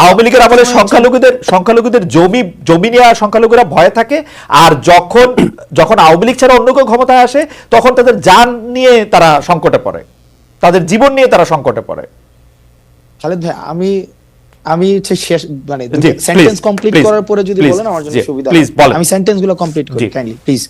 আওয়ামী লীগের আমলে সংখ্যালঘুদের সংখ্যালঘুদের জমি জমি নিয়ে সংখ্যালঘুরা ভয়ে থাকে আর যখন যখন আওয়ামী লীগ ছাড়া অন্য কেউ ক্ষমতায় আসে তখন তাদের যান নিয়ে তারা সংকটে পড়ে। তাদের জীবন নিয়ে তারা সংকটে পড়ে। খালেদ ভাই আমি আমি হচ্ছে শেষ মানে সেন্টেন্স কমপ্লিট করার পরে যদি বলেন আমার জন্য সুবিধা। আমি সেন্টেন্সগুলো কমপ্লিট করি কাইন্ডলি প্লিজ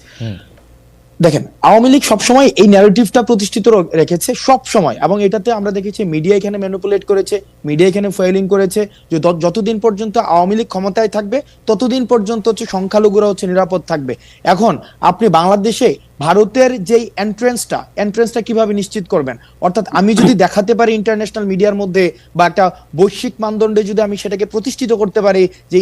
দেখেন, আওয়ামী লীগ সবসময় এই ন্যারেটিভটা প্রতিষ্ঠিত রেখেছে সব সময় এবং এটাতে আমরা দেখেছি মিডিয়া এখানে ম্যানুপুলেট করেছে মিডিয়া এখানে ফেলিং করেছে যে যতদিন পর্যন্ত আওয়ামী লীগ ক্ষমতায় থাকবে, ততদিন পর্যন্ত হচ্ছে সংখ্যালঘুরা হচ্ছে নিরাপদ থাকবে। এখন, আপনি বাংলাদেশে ভারতের যেই এন্ট্রেন্সটা এন্ট্রেন্সটা কীভাবে নিশ্চিত করবেন? অর্থাৎ আমি যদি দেখাতে পারি ইন্টারন্যাশনাল মিডিয়ার মধ্যে বা একটা বৈশ্বিক মানদণ্ডে যদি আমি সেটাকে প্রতিষ্ঠিত করতে পারি, যে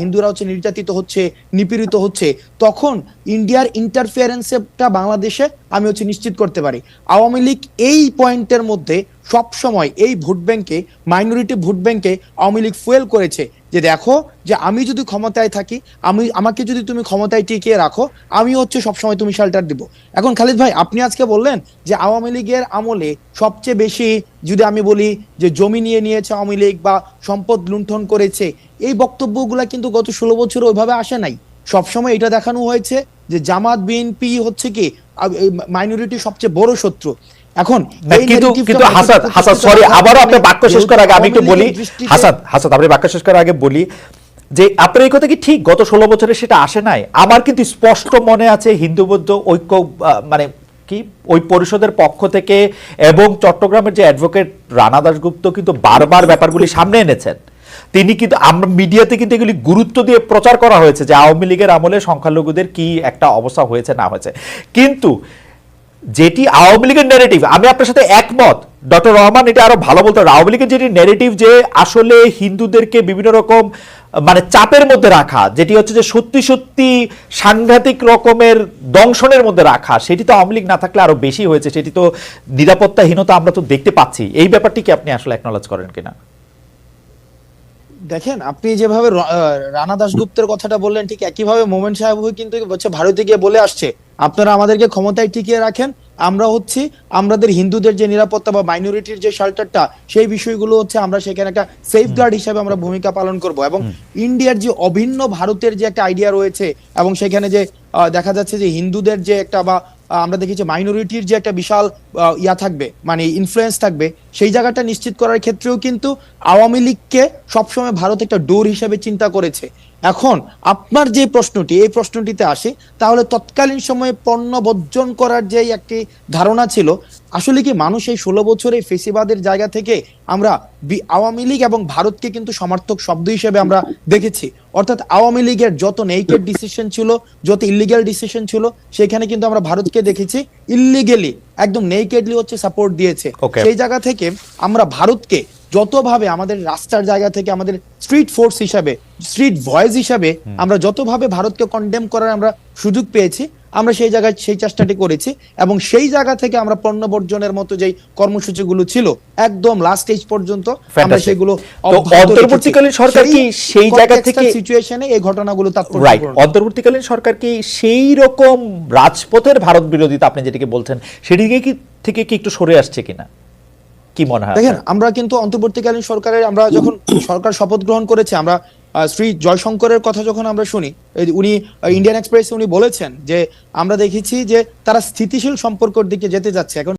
হিন্দুরা হচ্ছে নির্যাতিত হচ্ছে, নিপীড়িত হচ্ছে, তখন ইন্ডিয়ার ইন্টারফিয়ারেন্সটা বাংলাদেশে আমি হচ্ছে নিশ্চিত করতে পারি। আওয়ামী লীগ এই পয়েন্টের মধ্যে সব সময় এই ভোট ব্যাংকে মাইনরিটি ভোট ব্যাংকে আওয়ামী লীগ ফুয়েল করেছে যে দেখো যে আমি যদি ক্ষমতায় থাকি, আমি, আমাকে যদি তুমি ক্ষমতায় টিকিয়ে রাখো, আমি হচ্ছে সবসময় তুমি শেল্টার দিব। এখন খালিদ ভাই, আপনি আজকে বললেন যে আওয়ামী লীগের আমলে সবচেয়ে বেশি যদি আমি বলি যে জমি নিয়ে নিয়েছে আওয়ামী লীগ বা সম্পদ লুণ্ঠন করেছে, এই বক্তব্যগুলা কিন্তু গত ষোলো বছর ওইভাবে আসে নাই। সবসময় এটা দেখানো হয়েছে যে জামাত, বিএনপি হচ্ছে কি মাইনরিটি সবচেয়ে বড় শত্রু। এখন কিন্তু কিন্তু হাসান হাসান সরি আবারও কারণে বাক্য শেষ করার আগে আমি একটু বলি হাসান হাসান আপনি বাক্য শেষ করার আগে বলি যে আপনার এই কথা কি ঠিক? গত ষোলো বছরে সেটা আসে নাই। আমার কিন্তু স্পষ্ট মনে আছে হিন্দু বৌদ্ধ ঐক্য মানে কি ওই পরিষদের পক্ষ থেকে এবং চট্টগ্রামের যে অ্যাডভোকেট রানা দাশগুপ্ত কিন্তু বারবার ব্যাপারগুলি সামনে এনেছেন। তিনি কিন্তু আমরা মিডিয়াতে কিন্তু এগুলি গুরুত্ব দিয়ে প্রচার করা হয়েছে যে আওয়ামী লীগের আমলে সংখ্যালঘুদের কি একটা অবস্থা হয়েছে না হয়েছে। কিন্তু যেটি আওয়ামী লীগের নেগেটিভ আমি আপনার সাথে একমত। ডক্টর রহমান, এটা আরও ভালো বলতে। আওয়ামী লীগের যেটি নেগেটিভ যে আসলে হিন্দুদেরকে বিভিন্ন রকম মানে চাপের মধ্যে রাখা, যেটি হচ্ছে যে সত্যি সত্যি সাংঘাতিক রকমের দংশনের মধ্যে রাখা, সেটি তো আওয়ামী লীগ না থাকলে আরও বেশি হয়েছে, সেটি তো নিরাপত্তাহীনতা আমরা তো দেখতে পাচ্ছি। এই ব্যাপারটি কি আপনি আসলে একনলেজ করেন কিনা? দেখেন আপনি যেভাবে রানা দাশগুপ্তের কথাটা বললেন ঠিক একইভাবে মোমেন সাহেব কিন্তু হচ্ছে ভারতে গিয়ে বলে আসছে আপনারা আমাদেরকে ক্ষমতায় টিকিয়ে রাখেন আমরা হচ্ছি আমাদের হিন্দুদের যে নিরাপত্তা বা মাইনরিটির যে শেল্টারটা সেই বিষয়গুলো হচ্ছে আমরা সেখানে একটা সেফ গার্ড হিসাবে আমরা ভূমিকা পালন করব এবং ইন্ডিয়ার যে অভিন্ন ভারতের যে একটা আইডিয়া রয়েছে এবং সেখানে যে দেখা যাচ্ছে যে হিন্দুদের যে একটা বা আহ, দেখি যে মাইনরিটির যে একটা বিশাল ইয়া থাকবে মানে ইনফ্লুয়েন্স থাকবে সেই জায়গাটা নিশ্চিত করার ক্ষেত্রেও কিন্তু আওয়ামী লীগকে সবসময় ভারত একটা ডোর হিসেবে চিন্তা করেছে। এখন আপনার যে প্রশ্নটি এই প্রশ্নটিতে আসে তাহলে তৎকালীন সময়ে পণ্য বর্জন করার যে একটি ধারণা ছিল আসলে কি মানুষ এই ষোলো বছরে ফেসিবাদের জায়গা থেকে আমরা আওয়ামী লীগ এবং ভারতকে কিন্তু সমর্থক শব্দ হিসেবে আমরা দেখেছি। অর্থাৎ আওয়ামী লীগের যত নেইকেড ডিসিশন ছিল যত ইলিগ্যাল ডিসিশন ছিল সেখানে কিন্তু আমরা ভারতকে দেখেছি ইলিগেলি একদম নেইকেডলি হচ্ছে সাপোর্ট দিয়েছে। সেই জায়গা থেকে আমরা ভারতকে যতভাবে আমাদের রাস্তার জায়গা থেকে আমাদের স্ট্রিট ফোর্স হিসাবে স্ট্রিট ভয়েস হিসাবে আমরা যতভাবে ভারতকে কন্ডেম করার আমরা সুযোগ পেয়েছি আমরা সেই জায়গায় সেই চেষ্টাটি করেছি এবং সেই জায়গা থেকে আমরা পণ্য বর্জনের মতো যেই কর্মসূচিগুলো ছিল একদম লাস্ট স্টেজ পর্যন্ত আমরা সেগুলো অন্তর্বর্তীকালীন সরকার কি সেই জায়গা থেকে- সিচুয়েশনে এই ঘটনাগুলো তাৎপর্য তাৎপর্যপূর্ণ অন্তর্বর্তীকালীন সরকার কি সেই রকম রাজপথের ভারত বিরোধিতা আপনি যেটিকে বলছেন সেটিকে কি থেকে কি একটু সরে আসছে কিনা? কি মনে হয় দেখেন আমরা কিন্তু অন্তর্বর্তীকালীন সরকারের আমরা যখন সরকার শপথ গ্রহণ করেছে আমরা শ্রী জয়শঙ্করের কথা যখন আমরা শুনি উনি ইন্ডিয়ান এক্সপ্রেস উনি বলেছেন যে আমরা দেখেছি যে তারা স্থিতিশীল সম্পর্কের দিকে যেতে যাচ্ছে। এখন